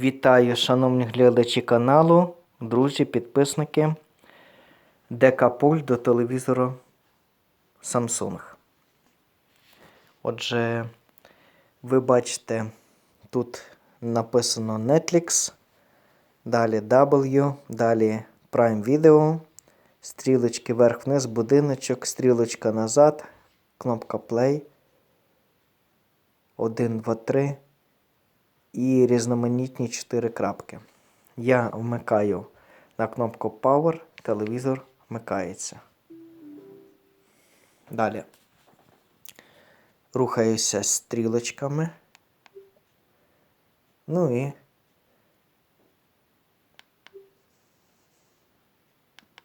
Вітаю, шановні глядачі каналу, друзі, підписники. ДК-пульт до телевізору Samsung. Отже, ви бачите, тут написано Netflix, далі W, далі Prime Video, стрілочки вверх-вниз, будиночок, стрілочка назад, кнопка Play. 1, 2, 3 і різноманітні 4 крапки. Я вмикаю на кнопку Power, телевізор вмикається. Далі. Рухаюся стрілочками. Ну і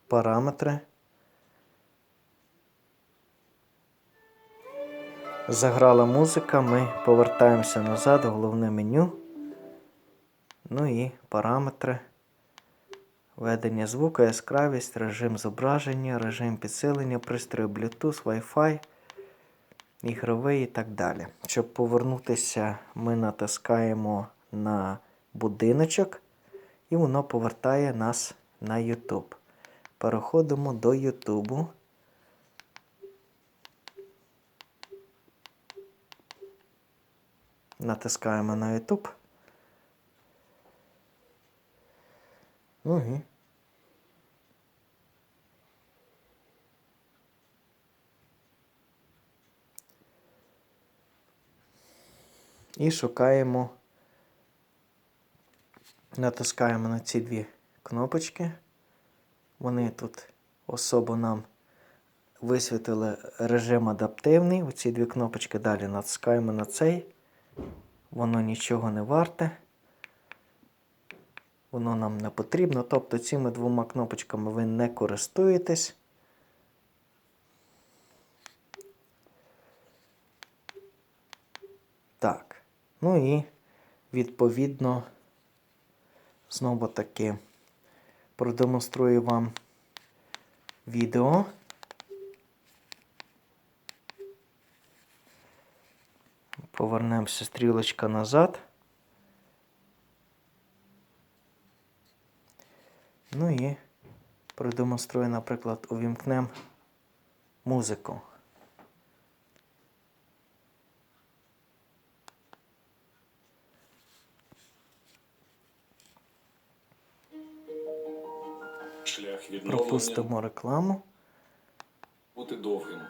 параметри. Заграла музика, ми повертаємося назад, в головне меню. Ну і параметри. Ведення звуку, яскравість, режим зображення, режим підсилення, пристрою Bluetooth, Wi-Fi, ігровий і так далі. Щоб повернутися, ми натискаємо на будиночок і воно повертає нас на YouTube. Переходимо до YouTube. Натискаємо на YouTube. І І шукаємо, натискаємо на ці дві кнопочки. Вони тут особо нам висвітили режим адаптивний. Оці дві кнопочки далі натискаємо на цей. Воно нічого не варте. Воно нам не потрібно. Тобто цими двома кнопочками ви не користуєтесь. Так. Ну і відповідно, знову таки продемонструю вам відео. Повернемося стрілочка назад. Ну і продемонструю, наприклад, увімкнемо музику. Шлях відновлення Пропустимо рекламу. бути довгим,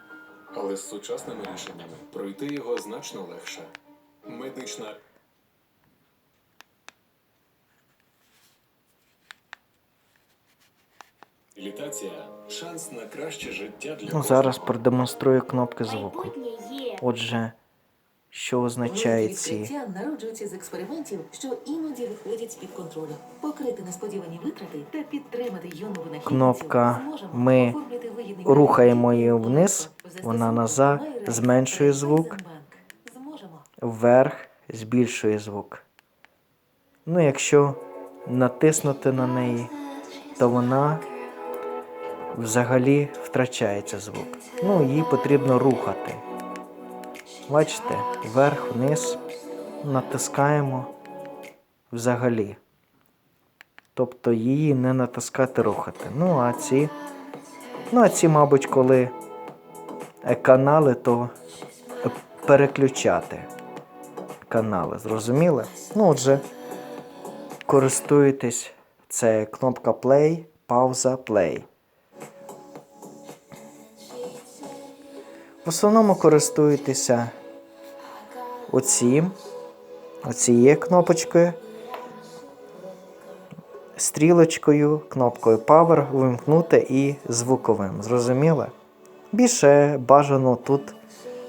але з сучасними рішеннями пройти його значно легше. Медична реабілітація шанс на краще життя для Ну, зараз продемонструю кнопки звуку. Отже, що означає ці народжуються з експериментів, що іноді виходять з-під контролю. Покрити несподівані витрати та підтримати юну. Кнопка ми рухаємо її вниз, вона назад, зменшує звук. Вверх, збільшує звук. Ну, якщо натиснути на неї, то вона взагалі втрачається звук. Ну, її потрібно рухати. Бачите, вверх, вниз, натискаємо взагалі. Тобто її не натискати рухати. Ну, а ці, ну, а ці, мабуть, коли канали, то переключати канали. Зрозуміли? Ну, отже, користуєтесь. Це кнопка play, пауза, play. В основному користуєтеся оцім, оцією кнопочкою, стрілочкою, кнопкою Power, вимкнути і звуковим. Зрозуміли? Більше бажано тут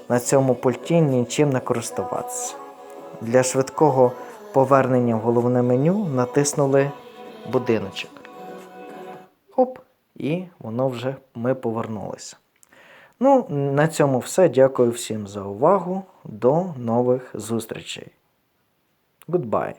на цьому пульті нічим не користуватися. Для швидкого повернення в головне меню натиснули будиночок. Хоп, і воно вже ми повернулися. Ну, на цьому все. Дякую всім за увагу. До нових зустрічей. Goodbye.